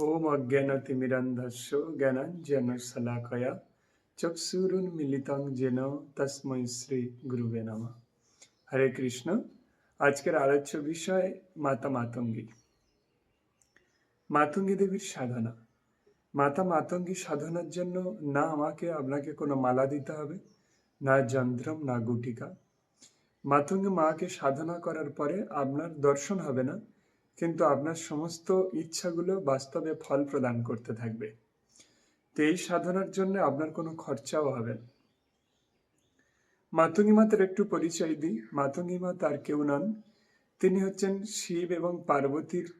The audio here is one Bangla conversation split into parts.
ওম অজ্ঞানতিমিরন্ধস্য জ্ঞানাঞ্জন শলাকয়া চক্ষুরুন্মিলিতং যেন তস্মৈ শ্রী গুরুবে নমঃ হরে কৃষ্ণ আজকের আলোচ্য বিষয় মাতা মাতঙ্গী মাতঙ্গী দেবীর সাধনা মাতা মাতঙ্গী সাধনার জন্য না আমাকে, আপনাকে কোনো মালা দিতে হবে, না যন্ত্রম, না গুটিকা। মাতঙ্গী মাকে সাধনা করার পরে আপনার দর্শন হবে না কিন্তু আপনার সমস্ত ইচ্ছাগুলো বাস্তবে ফল প্রদান করতে থাকবে। তো এই সাধনার জন্য আপনার কোনো খরচাও হবে না। মাতঙ্গী মাতার একটু পরিচয় দিই। মাতঙ্গী মা তার কেউ নন। তিনি হচ্ছেন শিব এবং পার্বতীর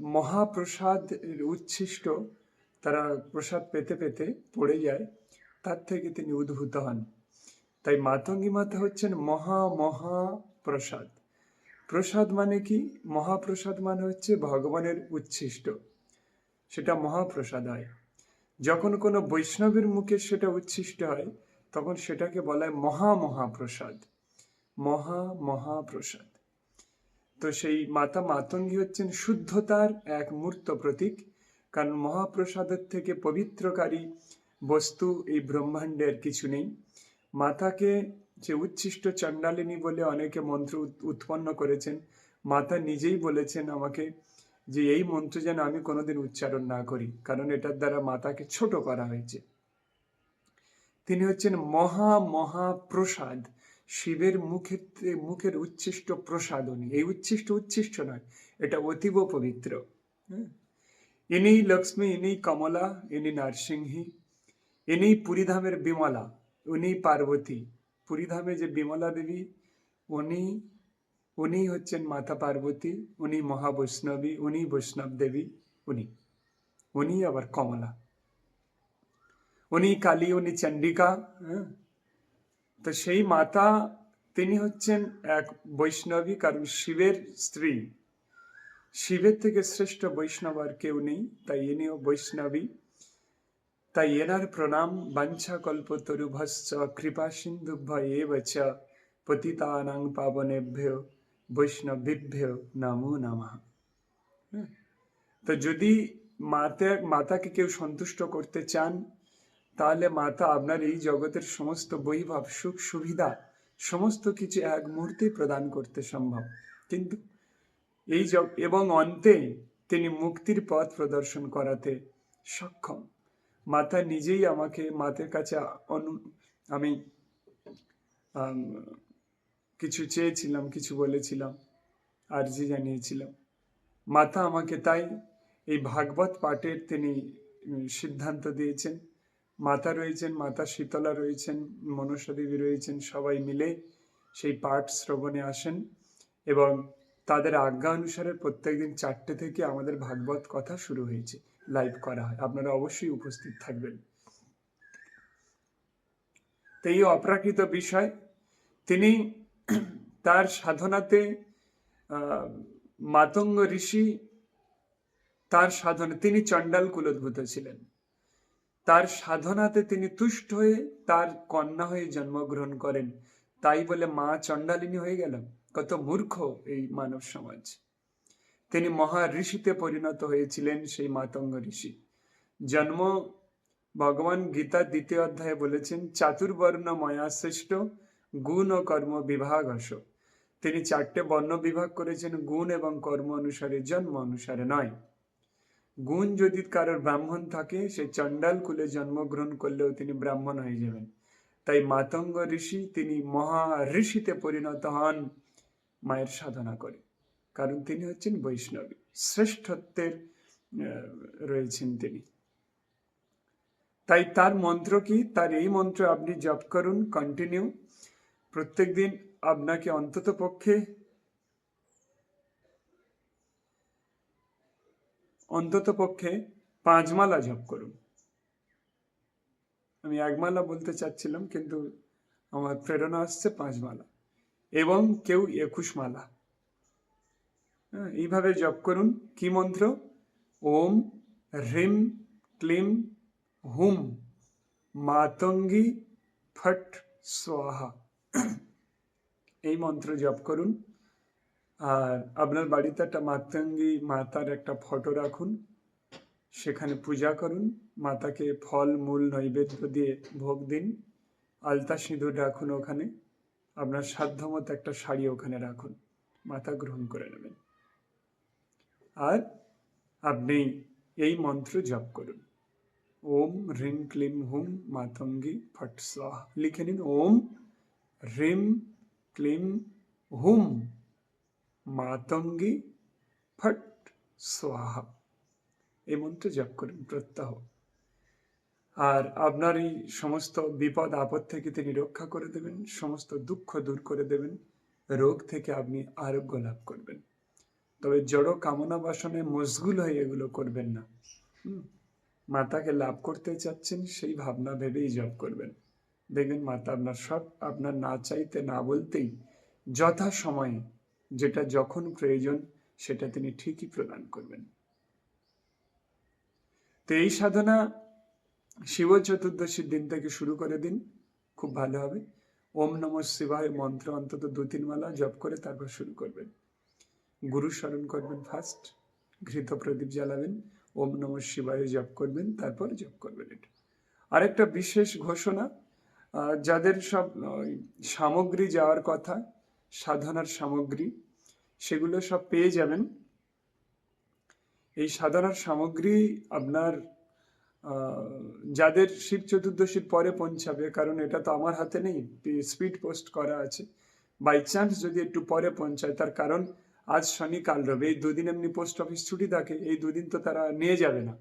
মহাপ্রসাদ উচ্ছিষ্ট। তারা প্রসাদ পেতে পেতে পড়ে যায়। তার থেকে তিনি উদ্ভূত হন। তাই মাতঙ্গী মাতা হচ্ছেন মহা মহা প্রসাদ। প্রসাদ মানে কি? মহাপ্রসাদ মানে হচ্ছে ভগবানের উচ্ছিষ্ট। সেটা মহাপ্রসাদ হয় যখন কোনো বৈষ্ণবের মুখে সেটা উচ্ছিষ্ট হয়, তখন সেটাকে বলা হয় মহা মহাপ্রসাদ মহা মহাপ্রসাদ। তো সেই মাতা মাতঙ্গী হচ্ছেন শুদ্ধতার এক মূর্ত প্রতীক। কারণ মহাপ্রসাদের থেকে পবিত্রকারী বস্তু এই ব্রহ্মাণ্ডের কিছু নেই। মাতাকে যে উচ্ছিষ্ট চণ্ডালিনী বলে অনেকে মন্ত্র উৎপন্ন করেছেন। মাতা নিজেই বলেছেন আমাকে যে এই মন্ত্র যেন আমি কোনোদিন উচ্চারণ না করি, কারণ এটার দ্বারা মাতাকে ছোট করা হয়েছে। তিনি হচ্ছেন মহা মহা প্রসাদ, শিবের মুখের মুখের উচ্ছিষ্ট প্রসাদ উনি এই উচ্ছিষ্ট উচ্ছিষ্ট নয়, এটা অতীব পবিত্র? ইনি লক্ষ্মী, ইনি কমলা, ইনি নারসিংহী, ইনি পুরীধামের বিমলা, উনি পার্বতী। পুরীধামে যে বিমলা দেবী, উনি উনি হচ্ছেন মাতা পার্বতী, উনি মহাবৈষ্ণবী, উনি বৈষ্ণব দেবী, উনি। উনি আবার কমলা। উনি কালী, উনি চণ্ডিকা হ্যাঁ? তো সেই মাতা, তিনি হচ্ছেন এক বৈষ্ণবী, কারণ শিবের স্ত্রী। শিবের থেকে শ্রেষ্ঠ বৈষ্ণব আর কেউ নেই, তাই ইনিও বৈষ্ণবী। তাই এনার প্রণাম বাঞ্ছা কল্প তরুভশ্চ কৃপা সিন্ধুভ্য এব চ পতিতানাং পাবনেভ্য বৈষ্ণবেভ্য নমো নমঃ? তো যদি মাতা, মাতাকে কেউ সন্তুষ্ট করতে চান, তাহলে মাতা আপনার এই জগতের সমস্ত বৈভব, সুখ, সুবিধা, সমস্ত কিছু এক মুহূর্তে প্রদান করতে সম্ভব। কিন্তু এই জগ, এবং অন্তে তিনি মুক্তির পথ প্রদর্শন করাতে সক্ষম। মাতা নিজেই আমাকে, মাতের কাছে অনু, আমি কিছু চেয়েছিলাম, কিছু বলেছিলাম, আর্জি জানিয়েছিলাম। মাতা আমাকে তাই এই ভাগবত পাঠের তিনি সিদ্ধান্ত দিয়েছেন। মাতা রয়েছেন, মাতা শীতলা রয়েছেন, মনসা দেবী রয়েছেন, সবাই মিলে সেই পাঠ শ্রবণে আসেন এবং তাদের আজ্ঞা অনুসারে প্রত্যেকদিন চারটে থেকে আমাদের ভাগবত কথা শুরু হয়েছে। লাইভ করা হয়। আপনারা অবশ্যই উপস্থিত থাকবেন। এই অপ্রাকৃত বিষয়, তিনি তার সাধনাতে মাতঙ্গ ঋষি তার সাধনা, তিনি চণ্ডাল কুলোদ্ভূত ছিলেন। তার সাধনাতে তিনি তুষ্ট হয়ে তার কন্যা হয়ে জন্মগ্রহণ করেন। তাই বলে মা চণ্ডালিনী হয়ে গেল। কত মূর্খ এই মানব সমাজ। তিনি মহা ঋষিতে পরিণত হয়েছিলেন সেই মাতঙ্গ ঋষি। জন্ম ভগবান গীতা দ্বিতীয় অধ্যায়ে বলেছেন চাতুর্বর্ণ ময়া শ্রেষ্ঠ গুণ ও কর্ম বিভাগ হস তিনি চারটে বর্ণ বিভাগ করেছেন, গুণ এবং কর্ম অনুসারে, জন্ম অনুসারে নয়। গুণ যদি কারোর ব্রাহ্মণ থাকে, সে চণ্ডাল কুলে জন্মগ্রহণ করলেও তিনি ব্রাহ্মণ হয়ে যাবেন। তাই মাতঙ্গ ঋষি তিনি মহা ঋষিতে পরিণত হন মায়ের সাধনা করে। কারণ তিনি হচ্ছেন বৈষ্ণবী। শ্রেষ্ঠত্বের রয়েছেন তিনি। তাই তার মন্ত্র কি? তার এই মন্ত্র আপনি জপ করুন কন্টিনিউ প্রত্যেকদিন আপনাকে অন্তত পক্ষে অন্তত পক্ষে পাঁচ মালা জপ করুন। আমি এক মালা বলতে চাচ্ছিলাম, কিন্তু আমার প্রেরণা আসছে পাঁচ মালা। এবং কেউ একুশ মালা। এইভাবে জপ করুন। কি মন্ত্র? ওম হ্রিম ক্লিম হুম মাতঙ্গী ফট স্বাহা। এই মন্ত্র জপ করুন। আর আপনার বাড়িতে একটা মাতঙ্গী মাতার একটা ফটো রাখুন। সেখানে পূজা করুন। মাতাকে ফল, মূল, নৈবেদ্য দিয়ে ভোগ দিন। আলতা সিঁদুর রাখুন ওখানে। আপনার সাধ্যমতো একটা শাড়ি ওখানে রাখুন। মাতা গ্রহণ করে নেবেন। আর আপনি এই মন্ত্র জপ করুন। ওম হ্রিং ক্লিম হুম মাতঙ্গি ফট স্বাহা। লিখে নিন, ওম হ্রিম ক্লিম হুম মাতঙ্গি ফট স্বাহা। এই মন্ত্র জপ করুন, প্রত্যহ। আর আপনার এই সমস্ত বিপদ, আপদ থেকে তিনি রক্ষা করে দেবেন, সমস্ত দুঃখ দূর করে দেবেন, রোগ থেকে আপনি আরোগ্য লাভ করবেন। তবে জড় কামনা বাসনে মশগুল হয়ে এগুলো করবেন না। মাতাকে লাভ করতে চাচ্ছেন সেই ভাবনা ভেবেই জপ করবেন। দেখবেন মাতা আপনার সব, আপনার না চাইতে না বলতেই যথা সময়ে যেটা যখন প্রয়োজন সেটা তিনি ঠিকই প্রদান করবেন। তো এই সাধনা শিব চতুর্দশীর দিন থেকে শুরু করে দিন, খুব ভালো হবে। ওম নম শিবায় মন্ত্র অন্তত দু তিন মালা জপ করে তারপর শুরু করবেন। গুরু স্মরণ করবেন ফার্স্ট ঘৃত প্রদীপ জ্বালাবেন, ওম নম শিবায় জপ করবেন, তারপর জপ করবেন এটা। আরেকটা বিশেষ ঘোষণা যাদের সব সামগ্রী যাওয়ার কথা, সাধনার সামগ্রী, সেগুলো সব পেয়ে যাবেন। এই সাধনার সামগ্রী আপনার যাদের শিব চতুর্দশীর পরে পৌঁছাবে, কারণ এটা তো আমার হাতে নেই স্পিড পোস্ট করা আছে। বাই চান্স যদি একটু পরে পৌঁছায়, তার কারণ আজ শনি, কাল রবি। এই দুদিন এমনি পোস্ট অফিস ছুটি থাকে, এই দুদিন তো তারা নিয়ে যাবে না।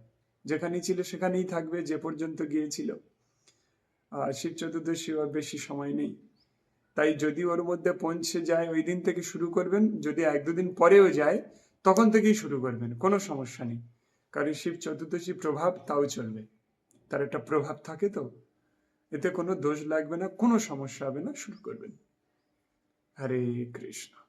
যেখানেই ছিল সেখানেই থাকবে, যে পর্যন্ত গিয়েছিল। আর শিব চতুর্দশী আর বেশি সময় নেই। তাই যদি ওর মধ্যে পৌঁছে যায়, ওই দিন থেকে শুরু করবেন। যদি এক দুদিন পরেও যায়, তখন থেকেই শুরু করবেন, কোনো সমস্যা নেই। কারণ শিব চতুর্দশী প্রভাব তাও চলবে। তার একটা প্রভাব থাকে তো। এতে কোনো দোষ লাগবে না, কোনো সমস্যা হবে না, শুরু করবেন। হরে কৃষ্ণ।